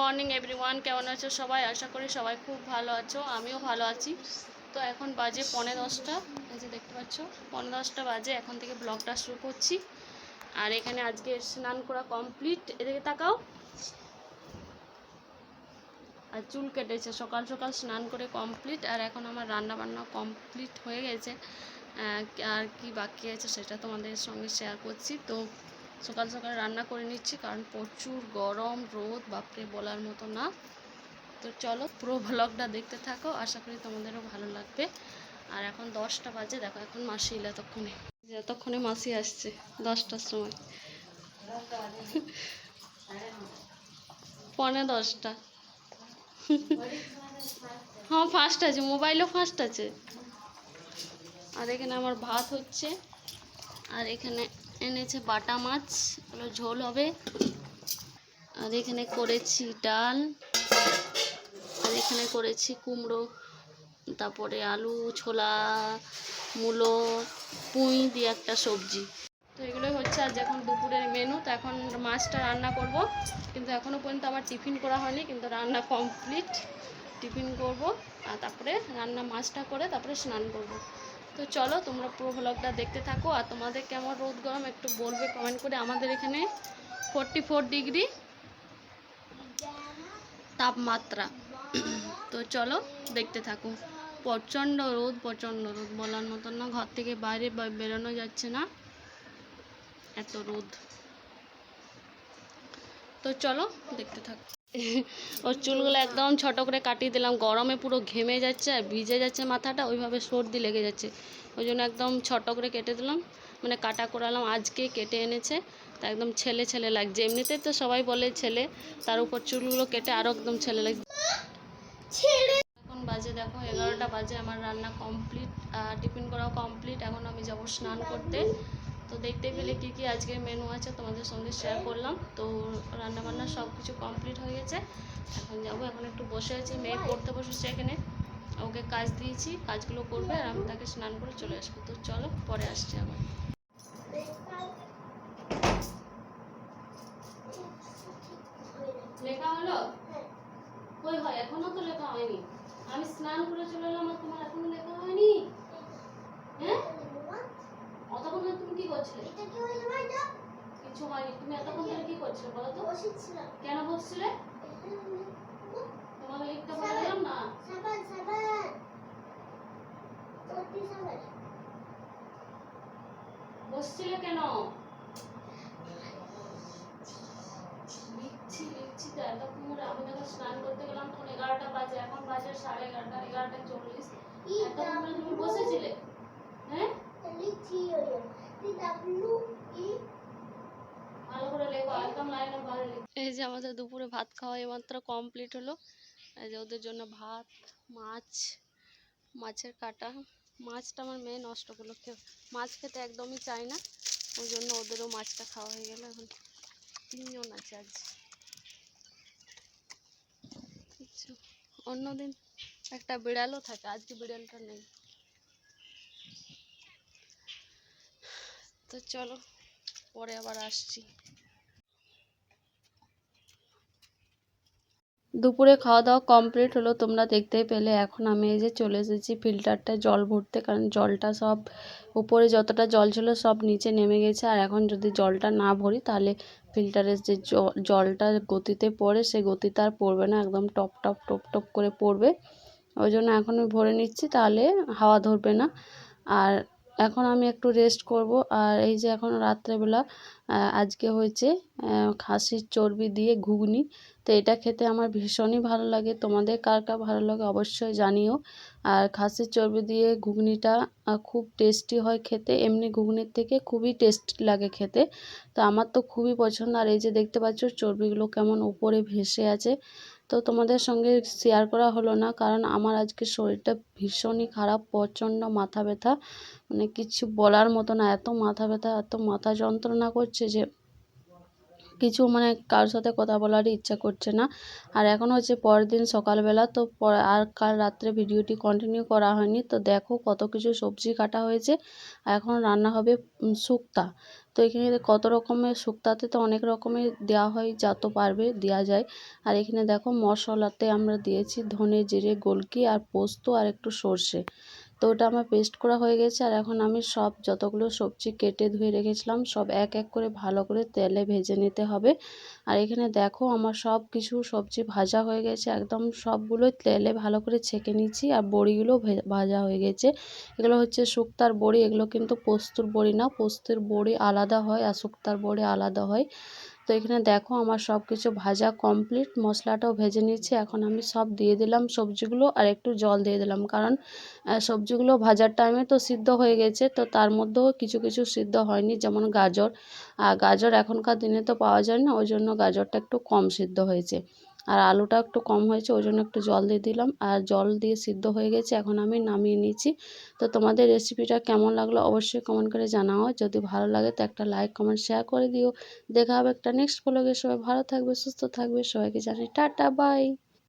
Morning everyone, কেমন আছো সবাই? আশা করি সবাই খুব ভালো আছো, আমিও ভালো আছি। তো এখন বাজে পনেরো দশটা, এই যে দেখতে পাচ্ছ পনেরো দশটা বাজে, এখন থেকে ব্লগটা শুরু করছি। আর এখানে আজকে স্নান করা কমপ্লিট, এদিকে তাকাও। আর চুল কেটেছে, সকাল সকাল স্নান করে কমপ্লিট, আর এখন আমার রান্না বান্না কমপ্লিট হয়ে গেছে। আর কি বাকি আছে সেটা তোমাদের সঙ্গে শেয়ার করছি। তো সকাল সকাল রান্না করে নিচ্ছি, কারণ প্রচুর গরম, রোদ, বাপরে বলার মতো না। তো চলো পুরো ব্লগটা দেখতে থাকো, আশা করি তোমাদেরও ভালো লাগবে। আর এখন দশটা বাজে, দেখো এখন মাসি এলে এতক্ষণে। যতক্ষণে মাসি আসছে, দশটার সময়। পনে দশটা। হ্যাঁ ফার্স্ট আছে মোবাইলও ফার্স্ট আছে। আর এখানে আমার ভাত হচ্ছে, আর এখানে এনেছে বাটা মাছ হলো ঝোল হবে। আর এখানে করেছি ডাল, আর এখানে করেছি কুমড়ো, তারপরে আলু, ছোলা, মূলো, পুঁই দিয়ে একটা সবজি। তো এগুলোই হচ্ছে আজ এখন দুপুরের মেনু তো এখন মাছটা রান্না করব। কিন্তু এখনও পর্যন্ত আমার টিফিন করা হয়নি, কিন্তু রান্না কমপ্লিট টিফিন করব, আর তারপরে রান্না মাছটা করে তারপরে স্নান করব। তো চলো, তোমরা পুরো ভ্লগটা দেখতে থাকো আর তোমাদের কেমন রোদ গরম একটু বলবে কমেন্ট করে আমাদের এখানে ফোরটি ফোর ডিগ্রি তাপমাত্রা। তো চলো, দেখতে থাকো। প্রচণ্ড রোদ প্রচণ্ড রোদ, বলার মতন না, ঘর থেকে বাইরে বেরোনো যাচ্ছে না। এত রোদ। তো চলো, দেখতে থাকো। ওর চুলগুলো একদম ছোট করে কাটিয়ে দিলাম। গরমে পুরো ঘেমে যাচ্ছে আর ভিজে যাচ্ছে মাথাটা ওইভাবে সর্দি লেগে যাচ্ছে। ওই জন্য একদম ছোট করে কেটে দিলাম। মানে কাটা করালাম আজকে কেটে এনেছে। তা একদম ছেলে ছেলে লাগছে। এমনিতেই তো সবাই বলে ছেলে তার উপর চুলগুলো কেটে আরও একদম ছেলে লাগছে। এখন বাজে দেখো এগারোটা বাজে আমার রান্না কমপ্লিট আর টিফিন করাও কমপ্লিট। এখন আমি যাব স্নান করতে। তো দেখতে পেলে কী কী আজকের মেনু আছে তোমাদের সঙ্গে শেয়ার করলাম। তো রান্না বান্না সব কিছু কমপ্লিট হয়ে গেছে। এখন যাব, এখন একটু বসে আছি, মেয়ে পড়তে বসেছে এখানে। ওকে কাজ দিয়েছি, কাজগুলো করবে আর আমি তাকে স্নান করে চলে আসব। তো চলো, পরে আসছি আবার। লেখা হলো? কই হয়, এখনও তো লেখা হয়নি। আমি স্নান করে চলে এলাম তোমার এখনও লেখা হয়নি? হ্যাঁ অতক্ষণ ধরে তুমি কি করছিলে কিছু হয়নি। তুমি এতক্ষণ ধরে কি করছিলে বলো তো? কেন বসছিলে? তোমাকে লিখতে বললাম না? বসছিলে কেন? লিখছি লিখছি তো এতক্ষণ ধরে। আমি যখন স্নান করতে গেলাম তখন এগারোটা বাজে। এখন বাজে সাড়ে এগারোটা এগারোটা চল্লিশ। এতক্ষণ তুমি বসেছিলে? হ্যাঁ? ভালো এই যে আমাদের দুপুরে ভাত খাওয়া এইমাত্র কমপ্লিট হলো। এই যে ওদের জন্য ভাত, মাছ, মাছের কাটা। মাছটা আমার মেয়ে নষ্ট করল। খেয়ে, মাছ খেতে একদমই চায় না। ওই জন্য ওদেরও মাছটা খাওয়া হয়ে গেল এখন। তিনজন আছে আজ? অন্যদিন একটা বিড়ালও থাকে, আজকে বিড়ালটা নেই। তো চলো, পরে আবার আসছি। দুপুরে খাওয়া দাওয়া কমপ্লিট হলো, তোমরা দেখতেই পেলে, এখন আমি এই যে চলে এসেছি ফিল্টারটায় জল ভরতে, কারণ জলটা সব উপরে যতটা জল ছিল সব নিচে নেমে গেছে, আর এখন যদি জলটা না ভরি, তাহলে ফিল্টারের যে জলটা গতিতে পড়ে, সে গতিতে আর পড়বে না, একদম টপ টপ টপ টপ করে পড়বে। ওই জন্য এখন ভরে নিচ্ছি, তাহলে হাওয়া ধরবে না। আর এখন আমি একটু রেস্ট করব। আর এই যে এখন রাত্রেবেলা আজকে হয়েছে খাসির চর্বি দিয়ে ঘুগনি। তো এটা খেতে আমার ভীষণই ভালো লাগে। তোমাদের কার কার ভালো লাগে অবশ্যই জানিও। আর খাসির চর্বি দিয়ে ঘুগনিটা খুব টেস্টি হয় খেতে। এমনি ঘুগনির থেকে খুবই টেস্টি লাগে খেতে। তো আমার তো খুবই পছন্দ। আর এই যে দেখতে পাচ্ছ, চর্বিগুলো কেমন উপরে ভেসে আছে। তো তোমাদের সঙ্গে শেয়ার করা হলো না। কারণ আমার আজকে শরীরটা ভীষণই খারাপ, প্রচণ্ড মাথা ব্যথা। মানে কিছু বলার মতো না, এত মাথা ব্যথা, এত মাথা যন্ত্রণা করছে যে কিছু মানে কারোর সাথে কথা বলারই ইচ্ছা করছে না। আর এখন হচ্ছে পরের দিন সকালবেলা তো আর কাল রাত্রে ভিডিওটি কন্টিনিউ করা হয়নি। তো দেখো কত কিছু সবজি কাটা হয়েছে। আর এখন রান্না হবে শুক্তা। তো এখানে কত রকমের শুক্তাতে তো অনেক রকমের দেওয়া হয় যত পারবে দেওয়া যায়। আর এখানে দেখো মশলাতে আমরা দিয়েছি ধনে জিরে, গোলকি আর পোস্ত আর একটু সর্ষে। তো ওটা আমার পেস্ট করা হয়ে গেছে আর এখন আমি সব যতগুলো সবজি কেটে ধুয়ে রেখেছিলাম সব এক এক করে ভালো করে তেলে ভেজে নিতে হবে। আর এখানে দেখো আমার সব কিছু সবজি ভাজা হয়ে গেছে, একদম সবগুলো তেলে ভালো করে ছেঁকে নিচ্ছি আর বড়িগুলো ভাজা হয়ে গেছে। এগুলো হচ্ছে শুক্তার বড়ি, এগুলো কিন্তু পোস্তর বড়ি না, পোস্তের বড়ি আলাদা হয় আর শুক্তার বড়ি আলাদা হয়। তো এখানে দেখো আমার সব কিছু ভাজা কমপ্লিট মশলাটাও ভেজে নিচ্ছি এখন আমি সব দিয়ে দিলাম সবজিগুলো আর একটু জল দিয়ে দিলাম। কারণ সবজিগুলো ভাজার টাইমে তো সিদ্ধ হয়ে গেছে। তো তার মধ্যেও কিছু কিছু সিদ্ধ হয়নি, যেমন গাজর। আর গাজর এখনকার দিনে তো পাওয়া যায় না। ওই জন্য গাজরটা একটু কম সিদ্ধ হয়েছে। আর আলুটা একটু কম হয়েছে, ওই জন্য একটু জল দিয়ে দিলাম। আর জল দিয়ে সিদ্ধ হয়ে গেছে, এখন আমি নামিয়ে নিচ্ছি তো তোমাদের রেসিপিটা কেমন লাগল অবশ্যই কমেন্ট করে জানাও। যদি ভালো লাগে তো একটা লাইক কমেন্ট শেয়ার করে দিও। দেখা হবে একটা নেক্সট ব্লগে সবাই ভালো থাকবে, সুস্থ থাকবে। সবাইকে জানাই টাটা বাই